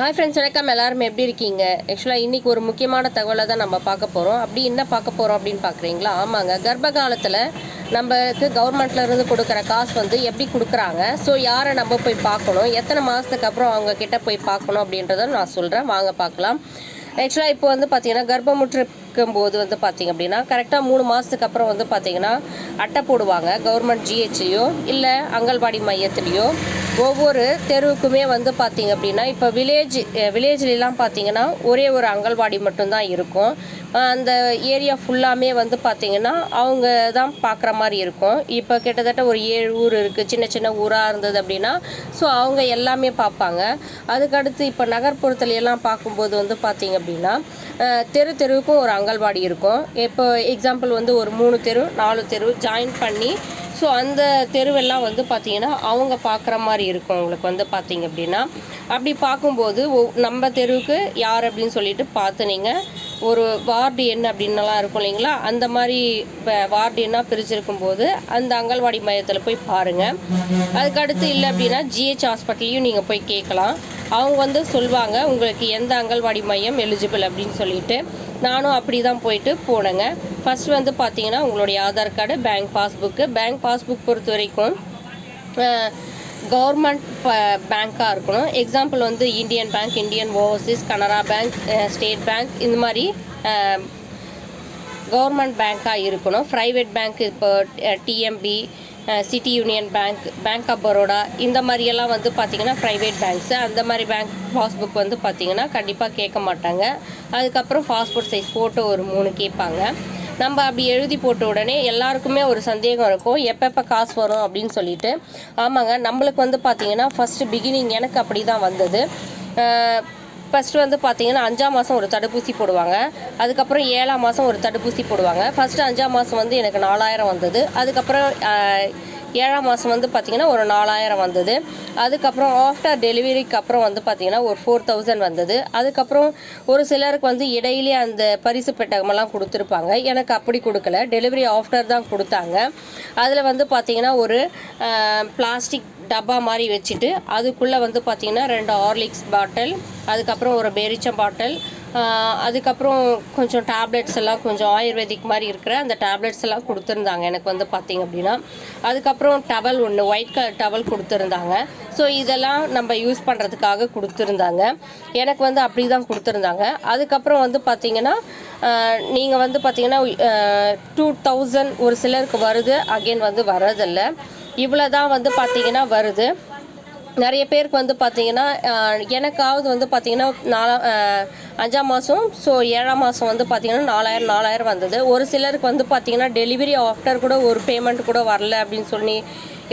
Hi friends வணக்கம். எல்லாரும் எப்படி இருக்கீங்க? ஆக்சுவலாக இன்றைக்கி ஒரு முக்கியமான தகவலை தான் நம்ம பார்க்க போகிறோம் அப்படி என்ன பார்க்க போகிறோம் அப்படின்னு பார்க்குறீங்களா? ஆமாங்க. கர்ப்ப காலத்தில் நம்மளுக்கு கவர்மெண்ட்லேருந்து கொடுக்குற காசு வந்து எப்படி கொடுக்குறாங்க? ஸோ யாரை நம்ம போய் பார்க்கணும்? எத்தனை மாதத்துக்கு அப்புறம் அவங்க கிட்ட போய் பார்க்கணும் அப்படின்றத நான் சொல்கிறேன் வாங்க பார்க்கலாம். ஆக்சுவலாக இப்போ வந்து பார்த்தீங்கன்னா கர்ப்பமுற்றிருக்கும் போது வந்து பார்த்தீங்க அப்படின்னா கரெக்டாக மூணு மாதத்துக்கு அப்புறம் வந்து பார்த்தீங்கன்னா அட்டை போடுவாங்க. கவர்மெண்ட் ஜிஹெச்லேயோ இல்லை அங்கன்வாடி மையத்துலேயோ. ஒவ்வொரு தெருவுக்குமே வந்து பார்த்தீங்க அப்படின்னா இப்போ வில்லேஜ் வில்லேஜ்லாம் பார்த்தீங்கன்னா ஒரே ஒரு அங்கல்வாடி மட்டும்தான் இருக்கும். அந்த ஏரியா ஃபுல்லாமே வந்து பார்த்தீங்கன்னா அவங்க தான் பார்க்குற மாதிரி இருக்கும். இப்போ கிட்டத்தட்ட ஒரு ஏழு ஊர் இருக்குது சின்ன சின்ன ஊராக இருந்தது அப்படின்னா ஸோ அவங்க எல்லாமே பார்ப்பாங்க அதுக்கடுத்து இப்போ நகர்ப்புறத்துல எல்லாம் பார்க்கும்போது வந்து பார்த்தீங்க அப்படின்னா தெரு தெருவுக்கும் ஒரு அங்கல்வாடி இருக்கும். இப்போ எக்ஸாம்பிள் வந்து ஒரு மூணு தெரு நாலு தெரு ஜாயின் பண்ணி ஸோ அந்த தெருவெல்லாம் வந்து பார்த்தீங்கன்னா அவங்க பார்க்குற மாதிரி இருக்கும். உங்களுக்கு வந்து பார்த்தீங்க அப்படின்னா அப்படி பார்க்கும்போது நம்ம தெருவுக்கு யார் அப்படின்னு சொல்லிட்டு பார்த்து நீங்கள் ஒரு வார்டு எண் அப்படின்னலாம் இருக்கும் இல்லைங்களா? அந்த மாதிரி இப்போ வார்டு எண்ணாக பிரிச்சிருக்கும் போது அந்த அங்கன்வாடி மையத்தில் போய் பாருங்கள் அதுக்கடுத்து இல்லை அப்படின்னா ஜிஹெச் ஹாஸ்பிட்டல்லையும் நீங்கள் போய் கேட்கலாம். அவங்க வந்து சொல்லுவாங்க உங்களுக்கு எந்த அங்கன்வாடி மையம் எலிஜிபிள் அப்படின்னு சொல்லிட்டு. நானும் அப்படி தான் போயிட்டு போனேங்க. ஃபர்ஸ்ட் வந்து பார்த்தீங்கன்னா உங்களுடைய Aadhaar card bank passbook bank passbook பொறுத்த வரைக்கும் கவர்மெண்ட் பேங்க்காக இருக்கணும். எக்ஸாம்பிள் வந்து Indian bank Indian overseas Canara bank state bank இந்த மாதிரி கவர்மெண்ட் பேங்க்காக இருக்கணும். ப்ரைவேட் பேங்க் இப்போ TMB city union bank bank of Baroda இந்த மாதிரியெல்லாம் வந்து பார்த்திங்கன்னா ப்ரைவேட் பேங்க்ஸு அந்த மாதிரி பேங்க் பாஸ்புக் வந்து பார்த்திங்கன்னா கண்டிப்பாக கேட்க மாட்டாங்க. அதுக்கப்புறம் பாஸ்போர்ட் சைஸ் ஃபோட்டோ ஒரு மூணு கேட்பாங்க. நம்ம அப்படி எழுதி போட்ட உடனே எல்லாருக்குமே ஒரு சந்தேகம் இருக்கும். எப்பப்போ காசு வரும் அப்படின்னு சொல்லிட்டு. ஆமாங்க நம்மளுக்கு வந்து பார்த்திங்கன்னா ஃபஸ்ட்டு பிகினிங் எனக்கு அப்படி தான் வந்தது ஃபஸ்ட்டு வந்து பார்த்தீங்கன்னா அஞ்சாம் மாதம் ஒரு தடுப்பூசி போடுவாங்க. அதுக்கப்புறம் ஏழாம் மாதம் ஒரு தடுப்பூசி போடுவாங்க. ஃபஸ்ட்டு அஞ்சாம் மாதம் வந்து எனக்கு நாலாயிரம் வந்தது. அதுக்கப்புறம் ஏழாம் மாதம் வந்து பார்த்திங்கன்னா ஒரு நாலாயிரம் வந்தது. அதுக்கப்புறம் ஆஃப்டர் டெலிவரிக்கு அப்புறம் வந்து பார்த்திங்கன்னா ஒரு ஃபோர் தௌசண்ட் வந்தது. அதுக்கப்புறம் ஒரு சிலருக்கு வந்து இடையிலே அந்த பரிசு பெட்டகமெல்லாம் கொடுத்துருப்பாங்க. எனக்கு அப்படி கொடுக்கல. டெலிவரி ஆஃப்டர் தான் கொடுத்தாங்க. அதில் வந்து பார்த்திங்கன்னா ஒரு பிளாஸ்டிக் டப்பா மாதிரி வச்சுட்டு அதுக்குள்ளே வந்து பார்த்திங்கன்னா ரெண்டு ஹார்லிக்ஸ் பாட்டில் அதுக்கப்புறம் ஒரு பேரிச்சம் பாட்டில் அதுக்கப்புறம் கொஞ்சம் டேப்லெட்ஸ் எல்லாம் கொஞ்சம் ஆயுர்வேதிக் மாதிரி இருக்கிற அந்த டேப்லெட்ஸ் எல்லாம் கொடுத்துருந்தாங்க. எனக்கு வந்து பார்த்திங்க அப்படின்னா. அதுக்கப்புறம் டவல் ஒன்று ஒயிட் கலர் டவல் கொடுத்துருந்தாங்க. ஸோ இதெல்லாம் நம்ம யூஸ் பண்ணுறதுக்காக கொடுத்துருந்தாங்க. எனக்கு வந்து அப்படி தான் கொடுத்துருந்தாங்க. அதுக்கப்புறம் வந்து பார்த்திங்கன்னா நீங்கள் வந்து பார்த்திங்கன்னா டூ தௌசண்ட் ஒரு சிலருக்கு வருது. அகைன் வந்து வரதில்லை இவ்வளோ தான் வந்து பார்த்திங்கன்னா வருது. நிறைய பேருக்கு வந்து பார்த்தீங்கன்னா எனக்காவது வந்து பார்த்தீங்கன்னா நாலா அஞ்சாம் மாதம் ஸோ ஏழாம் மாதம் வந்து பார்த்தீங்கன்னா நாலாயிரம் நாலாயிரம் வந்தது. ஒரு சிலருக்கு வந்து பார்த்தீங்கன்னா டெலிவரி ஆஃப்டர் கூட ஒரு பேமெண்ட் கூட வரல அப்படின்னு சொல்லி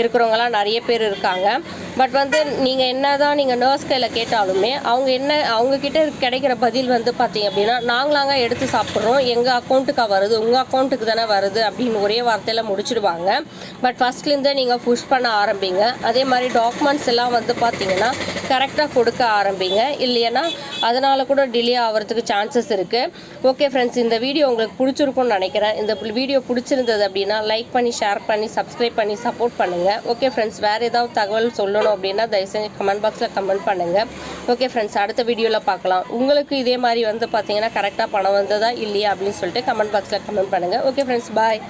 இருக்கிறவங்கலாம் நிறைய பேர் இருக்காங்க. பட் வந்து நீங்கள் என்ன தான் நீங்கள் நர்ஸ் கையில் கேட்டாலுமே அவங்க என்ன அவங்கக்கிட்ட கிடைக்கிற பதில் வந்து பார்த்தீங்க அப்படின்னா நாங்களாங்க எடுத்து சாப்பிட்றோம். எங்கள் அக்கௌண்ட்டுக்கா வருது உங்கள் அக்கௌண்ட்டுக்கு தானே வருது அப்படின்னு ஒரே வார்த்தையில் முடிச்சிடுவாங்க. பட் ஃபஸ்ட்லேருந்தே நீங்கள் புஷ் பண்ண ஆரம்பிங்க. அதே மாதிரி டாக்குமெண்ட்ஸ் எல்லாம் வந்து பார்த்தீங்கன்னா கரெக்டாக கொடுக்க ஆரம்பிங்க. இல்லைன்னா அதனால் கூட டிலே ஆகிறதுக்கு சான்சஸ் இருக்குது ஓகே ஃப்ரெண்ட்ஸ் இந்த வீடியோ உங்களுக்கு பிடிச்சிருக்கும்னு நினைக்கிறேன். இந்த வீடியோ பிடிச்சிருந்தது அப்படின்னா லைக் பண்ணி ஷேர் பண்ணி சப்ஸ்கிரைப் பண்ணி சப்போர்ட் பண்ணுங்கள் ஓகே ஃப்ரெண்ட்ஸ் வேறு ஏதாவது தகவல் சொல்லணும் அப்படின்னா தயவு செஞ்சு கமெண்ட் பாக்ஸில் கமெண்ட் பண்ணுங்கள் ஓகே ஃப்ரெண்ட்ஸ் அடுத்த வீடியோவில் பார்க்கலாம். உங்களுக்கு இதே மாதிரி வந்து பார்த்தீங்கன்னா கரெக்டாக பணம் வந்ததா இல்லையா அப்படின்னு சொல்லிட்டு கமெண்ட் பாக்ஸில் கமெண்ட் பண்ணுங்கள் ஓகே ஃப்ரெண்ட்ஸ் பாய்